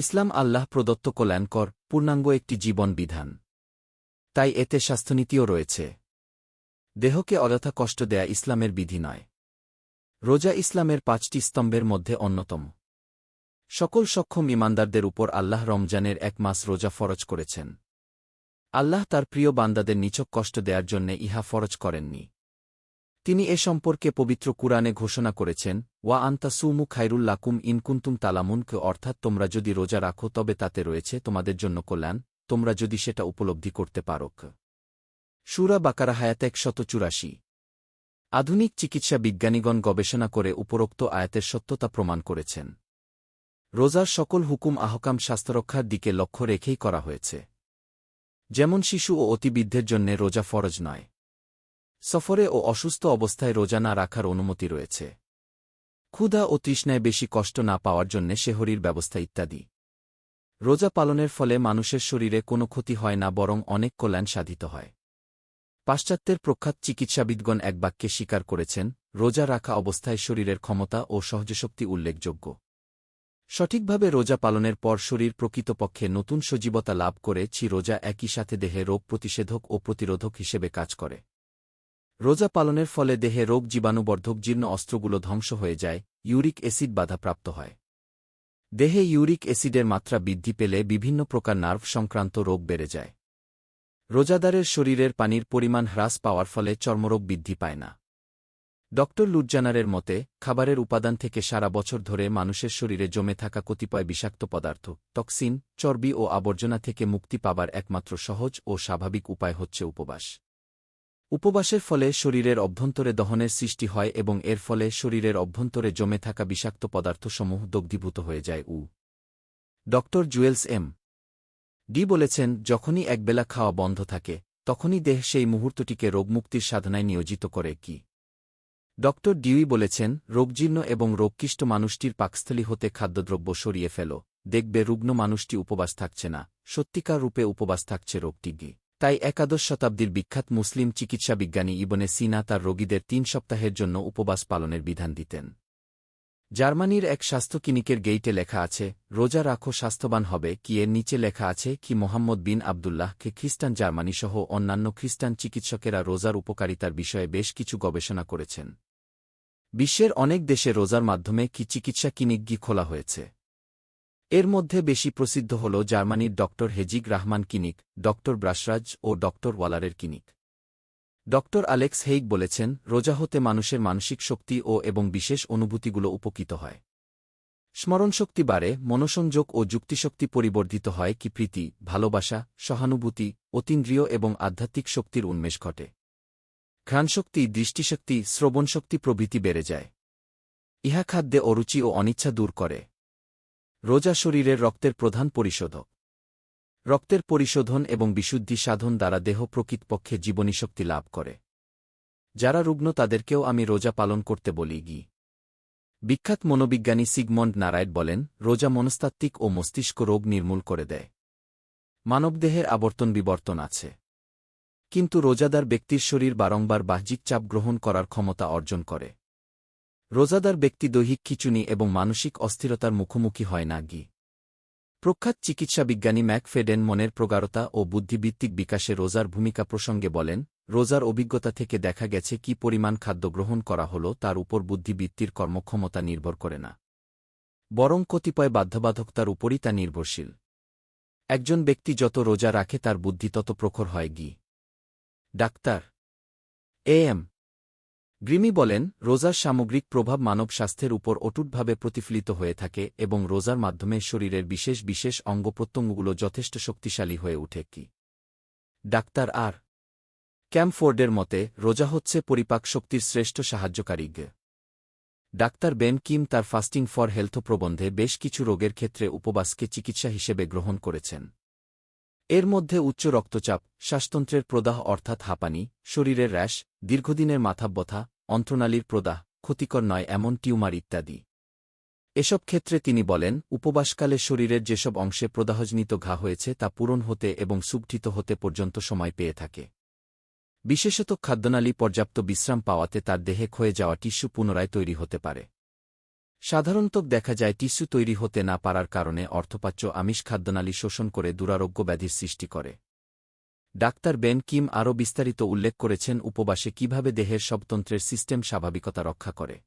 ইসলাম আল্লাহ প্রদত্ত কল্যাণকর, পূর্ণাঙ্গ একটি জীবন বিধান। তাই এতে স্বাস্থ্যনীতিও রয়েছে। দেহকে অযথা কষ্ট দেয়া ইসলামের বিধি নয়। রোজা ইসলামের পাঁচটি স্তম্ভের মধ্যে অন্যতম। সকল সক্ষম ইমানদারদের উপর আল্লাহ রমজানের এক মাস রোজা ফরজ করেছেন। আল্লাহ তার প্রিয় বান্দাদের নিচক কষ্ট দেয়ার জন্যে ইহা ফরজ করেননি। তিনি এ সম্পর্কে পবিত্র কুরআনে ঘোষণা করেছেন, ওয়া আন্তা সুমু ইনকুন্তুম তালামুনকে অর্থাৎ তোমরা যদি রোজা রাখো তবে তাতে রয়েছে তোমাদের জন্য কল্যাণ, তোমরা যদি সেটা উপলব্ধি করতে পারো। সুরা বাকারা হায়াত একশত চুরাশি। আধুনিক চিকিৎসা বিজ্ঞানীগণ গবেষণা করে উপরোক্ত আয়াতের সত্যতা প্রমাণ করেছেন। রোজার সকল হুকুম আহকাম স্বাস্থ্যরক্ষার দিকে লক্ষ্য রেখেই করা হয়েছে। যেমন শিশু ও অতিবিদ্ধের জন্যে রোজা ফরজ নয়। সফরে ও অসুস্থ অবস্থায় রোজা না রাখার অনুমতি রয়েছে। ক্ষুধা ও তৃষ্ণায় বেশি কষ্ট না পাওয়ার জন্যে শেহরির ব্যবস্থা ইত্যাদি। রোজা পালনের ফলে মানুষের শরীরে কোনো ক্ষতি হয় না, বরং অনেক কল্যাণ সাধিত হয়। পাশ্চাত্যের প্রখ্যাত চিকিৎসাবিদগণ এক বাক্যে স্বীকার করেছেন, রোজা রাখা অবস্থায় শরীরের ক্ষমতা ও সহজশক্তি উল্লেখযোগ্য। সঠিকভাবে রোজা পালনের পর শরীর প্রকৃতপক্ষে নতুন সজীবতা লাভ করে, ছি রোজা একই সাথে দেহে রোগ প্রতিষেধক ও প্রতিরোধক হিসেবে কাজ করে। রোজা পালনের ফলে দেহে রোগ জীবাণুবর্ধক জীর্ণ অস্ত্রগুলো ধ্বংস হয়ে যায়, ইউরিক অ্যাসিড বাধাপ্রাপ্ত হয়। দেহে ইউরিক অ্যাসিডের মাত্রা বৃদ্ধি পেলে বিভিন্ন প্রকার নার্ভ সংক্রান্ত রোগ বেড়ে যায়। রোজাদারের শরীরের পানির পরিমাণ হ্রাস পাওয়ার ফলে চর্মরোগ বৃদ্ধি পায় না। ড লুজ্জানারের মতে, খাবারের উপাদান থেকে সারা বছর ধরে মানুষের শরীরে জমে থাকা কতিপয় বিষাক্ত পদার্থ, টক্সিন, চর্বি ও আবর্জনা থেকে মুক্তি পাবার একমাত্র সহজ ও স্বাভাবিক উপায় হচ্ছে উপবাস। উপবাসের ফলে শরীরের অভ্যন্তরে দহনের সৃষ্টি হয় এবং এর ফলে শরীরের অভ্যন্তরে জমে থাকা বিষাক্ত পদার্থসমূহ দগ্ধীভূত হয়ে যায় উ। ড. Jewels M. ডি বলেছেন, যখনই একবেলা খাওয়া বন্ধ থাকে, তখনই দেহ সেই মুহূর্তটিকে রোগমুক্তির সাধনায় নিয়োজিত করে কি। ড. ডিউই বলেছেন, রোগজীর্ণ এবং রোগকিষ্ট মানুষটির পাকস্থলী হতে খাদ্যদ্রব্য সরিয়ে ফেল। দেখবে রুগ্ন মানুষটি উপবাস থাকছে না। সত্যিকার রূপে উপবাস থাকছে রোগটি গি। তাই একাদশ শতাব্দীর বিখ্যাত মুসলিম চিকিৎসাবিজ্ঞানী ইবনে সিনা তার রোগীদের তিন সপ্তাহের জন্য উপবাস পালনের বিধান দিতেন। জার্মানির এক স্বাস্থ্য ক্লিনিকের গেইটে লেখা আছে, রোজা রাখো, স্বাস্থ্যবান হবে, কি এর নিচে লেখা আছে, কি মোহাম্মদ বিন আবদুল্লাহকে খ্রিস্টান জার্মানি সহ অন্যান্য খ্রিস্টান চিকিৎসকেরা রোজার উপকারিতার বিষয়ে বেশ কিছু গবেষণা করেছেন। বিশ্বের অনেক দেশে রোজার মাধ্যমে কি চিকিৎসা ক্লিনিক গি খোলা হয়েছে। এর মধ্যে বেশি প্রসিদ্ধ হল জার্মানির ড হেজিগ রাহমান কিনিক ড ব্রাসরাজ ও ড ওয়ালারের কিনিক। ড আলেক্স হেইগ বলেছেন রোজা হতে মানুষের মানসিক শক্তি ও এবং বিশেষ অনুভূতিগুলো উপকৃত হয়। স্মরণশক্তি বাড়ে, মনসংযোগ ও যুক্তিশক্তি পরিবর্ধিত হয় কি প্রীতি, ভালোবাসা, সহানুভূতি, অতীন্দ্রিয় এবং আধ্যাত্মিক শক্তির উন্মেষ ঘটে। ঘ্রাণশক্তি, দৃষ্টিশক্তি, শ্রবণশক্তি প্রভৃতি বেড়ে যায়। ইহা খাদ্যে অরুচি ও অনিচ্ছা দূর করে। রোজা শরীরের রক্তের প্রধান পরিশোধক। রক্তের পরিশোধন এবং বিশুদ্ধি সাধন দ্বারা দেহ প্রকৃতপক্ষে জীবনীশক্তি লাভ করে। যারা রুগ্ন, তাদেরকেও আমি রোজা পালন করতে বলি গি। বিখ্যাত মনোবিজ্ঞানী সিগমন্ড নারায়ণ বলেন, রোজা মনস্তাত্ত্বিক ও মস্তিষ্ক রোগ নির্মূল করে দেয়। মানবদেহের আবর্তন বিবর্তন আছে। কিন্তু রোজাদার ব্যক্তির শরীর বারংবার বাহ্যিক চাপ গ্রহণ করার ক্ষমতা অর্জন করে। রোজাদার ব্যক্তি দৈহিক খিচুনি এবং মানসিক অস্থিরতার মুখোমুখি হয় না গি। প্রখ্যাত চিকিৎসাবিজ্ঞানী ম্যাকফেডেন মনের প্রগাঢ়তা ও বুদ্ধিভিত্তিক বিকাশে রোজার ভূমিকা প্রসঙ্গে বলেন, রোজার অভিজ্ঞতা থেকে দেখা গেছে কি পরিমাণ খাদ্য গ্রহণ করা হল তার উপর বুদ্ধিবৃত্তির কর্মক্ষমতা নির্ভর করে না। বরং কতিপয় বাধ্যবাধকতার উপরই তা নির্ভরশীল। একজন ব্যক্তি যত রোজা রাখে তার বুদ্ধি তত প্রখর হয় গি। ডাক্তার, এ এম গ্রিমি বলেন, রোজার সামগ্রিক প্রভাব মানব স্বাস্থ্যের উপর অটুটভাবে প্রতিফলিত হয়ে থাকে এবং রোজার মাধ্যমে শরীরের বিশেষ বিশেষ অঙ্গপ্রত্যঙ্গগুলো যথেষ্ট শক্তিশালী হয়ে উঠে কি? ডাক্তার আর. ক্যাম্পফোর্ডের মতে, রোজা হচ্ছে পরিপাক শক্তির শ্রেষ্ঠ সাহায্যকারী ডাক্তার বেন কিম তার ফাস্টিং ফর হেলথ প্রবন্ধে বেশ কিছু রোগের ক্ষেত্রে উপবাসকে চিকিৎসা হিসেবে গ্রহণ করেছেন। এর মধ্যে উচ্চ রক্তচাপ, শ্বাসতন্ত্রের প্রদাহ অর্থাৎ হাঁপানি, শরীরের র্যাশ, দীর্ঘদিনের মাথাব্যথা অন্ত্রনালীর প্রদাহ, ক্ষতিকর নয় এমন টিউমার ইত্যাদি। এসব ক্ষেত্রে তিনি বলেন, উপবাসকালে শরীরের যেসব অংশে প্রদাহজনিত ঘা হয়েছে তা পূরণ হতে এবং সুগঠিত হতে পর্যন্ত সময় পেয়ে থাকে। বিশেষত খাদ্যনালী পর্যাপ্ত বিশ্রাম পাওয়াতে তার দেহে ক্ষয়ে যাওয়া টিস্যু পুনরায় তৈরি হতে পারে। সাধারণত দেখা যায় টিস্যু তৈরি হতে না পারার কারণে অর্থপাচ্য আমিষ খাদ্যনালী শোষণ করে দুরারোগ্য ব্যাধির সৃষ্টি করে। ডাক্তার বেন কিম আরও বিস্তারিত উল্লেখ করেছেন উপবাসে কীভাবে দেহের সবতন্ত্রের সিস্টেম স্বাভাবিকতা রক্ষা করে।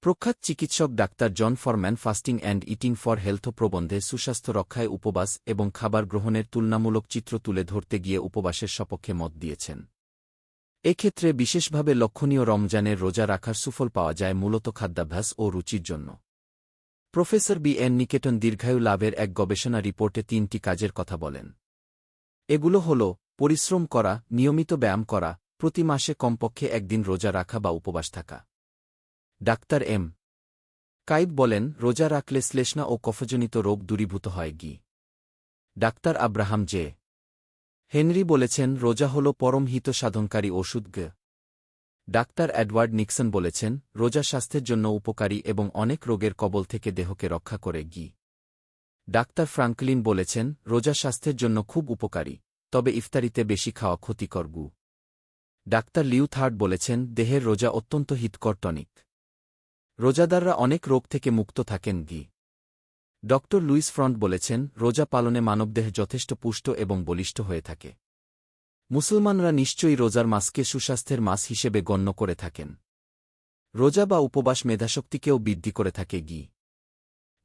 প্রখ্যাত চিকিৎসক doctor John Forman fasting and eating for health প্রবন্ধে সুস্বাস্থ্য রক্ষায় উপবাস এবং খাবার গ্রহণের তুলনামূলক চিত্র তুলে ধরতে গিয়ে উপবাসের সপক্ষে মত দিয়েছেন। এক্ষেত্রে বিশেষভাবে লক্ষণীয় রমজানের রোজা রাখার সুফল পাওয়া যায় মূলত খাদ্যাভ্যাস ও রুচির জন্য। প্রফেসর বি এন নিকেটন দীর্ঘায়ু লাভের এক গবেষণা রিপোর্টে তিনটি কাজের কথা বলেন। এগুলো হল পরিশ্রম করা, নিয়মিত ব্যায়াম করা, প্রতি মাসে কমপক্ষে একদিন রোজা রাখা বা উপবাস থাকা। Doctor M. কাইব বলেন, রোজা রাখলে শ্লেষ্ণা ও কফজনিত রোগ দূরীভূত হয় গি। Doctor Abraham J. হেনরি বলেছেন, রোজা হল পরম হিত সাধনকারী ওষুধ গ। ডাক্তার অ্যাডওয়ার্ড নিক্সন বলেছেন, রোজা স্বাস্থ্যের জন্য উপকারী এবং অনেক রোগের কবল থেকে দেহকে রক্ষা করে গি। ডাক্তার ফ্রাঙ্কলিন বলেছেন, রোজা স্বাস্থ্যের জন্য খুব উপকারী, তবে ইফতারিতে বেশি খাওয়া ক্ষতিকর গু। ডাক্তার লিউ থার্ড বলেছেন, দেহের রোজা অত্যন্ত হিতকর টনিক। রোজাদাররা অনেক রোগ থেকে মুক্ত থাকেন গি। ড লুইস ফ্রন্ট বলেছেন, রোজা পালনে মানবদেহ যথেষ্ট পুষ্ট এবং বলিষ্ঠ হয়ে থাকে। মুসলমানরা নিশ্চয়ই রোজার মাসকে সুস্বাস্থ্যের মাস হিসেবে গণ্য করে থাকেন। রোজা বা উপবাস মেধাশক্তিকেও বৃদ্ধি করে থাকে গি।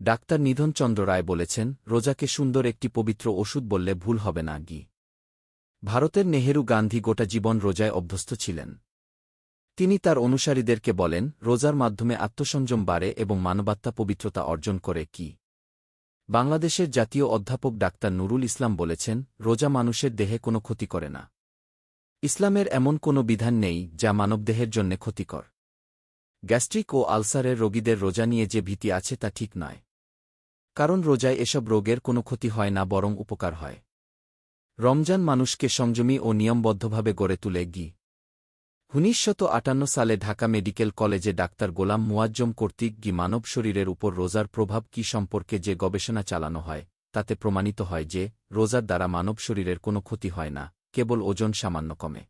ডাক্তার নিধন চন্দ্র রায় বলেছেন, রোজাকে সুন্দর একটি পবিত্র ওষুধ বললে ভুল হবে না, গি। ভারতের নেহেরু গান্ধী গোটা জীবন রোজায় অভ্যস্ত ছিলেন। তিনি তার অনুসারীদেরকে বলেন, রোজার মাধ্যমে আত্মসংযম বাড়ে এবং মানবাত্মা পবিত্রতা অর্জন করে, কি। বাংলাদেশের জাতীয় অধ্যাপক ডাক্তার নুরুল ইসলাম বলেছেন, রোজা মানুষের দেহে কোনো ক্ষতি করে না। ইসলামের এমন কোনো বিধান নেই, যা মানবদেহের জন্যে ক্ষতিকর। গ্যাস্ট্রিক ও আলসারের রোগীদের রোজা নিয়ে যে ভীতি আছে তা ঠিক নয়। কারণ রোজায় এসব রোগের কোনো ক্ষতি হয় না, বরং উপকার হয়। রমজান মানুষকে সংযমী ও নিয়মবদ্ধভাবে গড়ে তুলে গি। উনিশশত আটান্ন সালে ঢাকা মেডিকেল কলেজে ডাক্তার গোলাম মুয়াজ্জম কর্তৃক গি মানব শরীরের উপর রোজার প্রভাব কি সম্পর্কে যে গবেষণা চালানো হয়, তাতে প্রমাণিত হয় যে, রোজার দ্বারা মানব শরীরের কোনো ক্ষতি হয় না, কেবল ওজন সামান্য কমে।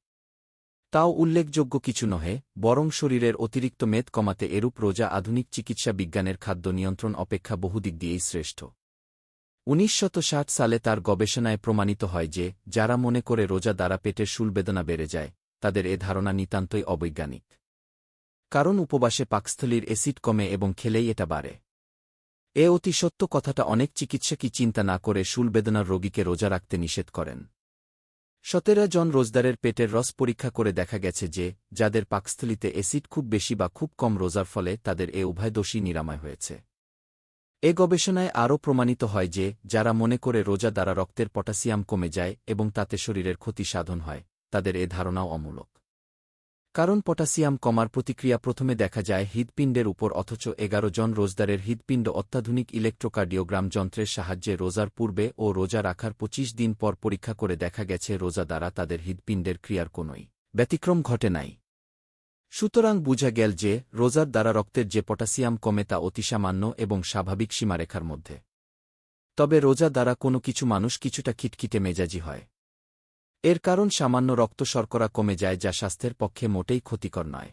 তাও উল্লেখযোগ্য কিছু নহে, বরং শরীরের অতিরিক্ত মেদ কমাতে এরূপ রোজা আধুনিক চিকিৎসা বিজ্ঞানের খাদ্য নিয়ন্ত্রণ অপেক্ষা বহুদিক দিয়েই শ্রেষ্ঠ। উনিশশত সালে তার গবেষণায় প্রমাণিত হয় যে, যারা মনে করে রোজা দ্বারা পেটের শুলবেদনা বেড়ে যায়, তাদের এ ধারণা নিতান্তই অবৈজ্ঞানিক। কারণ উপবাসে পাকস্থলীর অ্যাসিড কমে এবং খেলেই এটা বাড়ে। এ অতি সত্য কথাটা অনেক চিকিৎসকই চিন্তা না করে শুলবেদনার রোগীকে রোজা রাখতে নিষেধ করেন। সতেরা জন রোজদারের পেটের রস পরীক্ষা করে দেখা গেছে যে, যাদের পাকস্থলিতে এসিড খুব বেশি বা খুব কম রোজার ফলে তাদের এ উভয় দোষী নিরাময় হয়েছে। এ গবেষণায় আরও প্রমাণিত হয় যে, যারা মনে করে রোজা দ্বারা রক্তের পটাশিয়াম কমে যায় এবং তাতে শরীরের ক্ষতি সাধন হয়, তাদের এ ধারণাও অমূলক। কারণ পটাশিয়াম কমার প্রতিক্রিয়া প্রথমে দেখা যায় হৃদপিণ্ডের উপর অথচ এগারো জন রোজদারের হৃদপিণ্ড অত্যাধুনিক ইলেকট্রোকার্ডিওগ্রাম যন্ত্রের সাহায্যে রোজার পূর্বে ও রোজা রাখার ২৫ দিন পর পরীক্ষা করে দেখা গেছে রোজা দ্বারা তাদের হৃদপিণ্ডের ক্রিয়ার কোনই ব্যতিক্রম ঘটে নাই। সুতরাং বুঝা গেল যে রোজার দ্বারা রক্তের যে পটাশিয়াম কমে তা অতিসামান্য এবং স্বাভাবিক সীমারেখার মধ্যে। তবে রোজা দ্বারা কোনো কিছু মানুষ কিছুটা খিটখিটে মেজাজি হয়। এর কারণ সামান্য রক্ত শর্করা কমে যায় যা স্বাস্থ্যের পক্ষে মোটেই ক্ষতিকর নয়।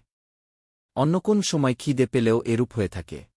অন্য কোন সময় খিদে পেলেও এরূপ হয়ে থাকে।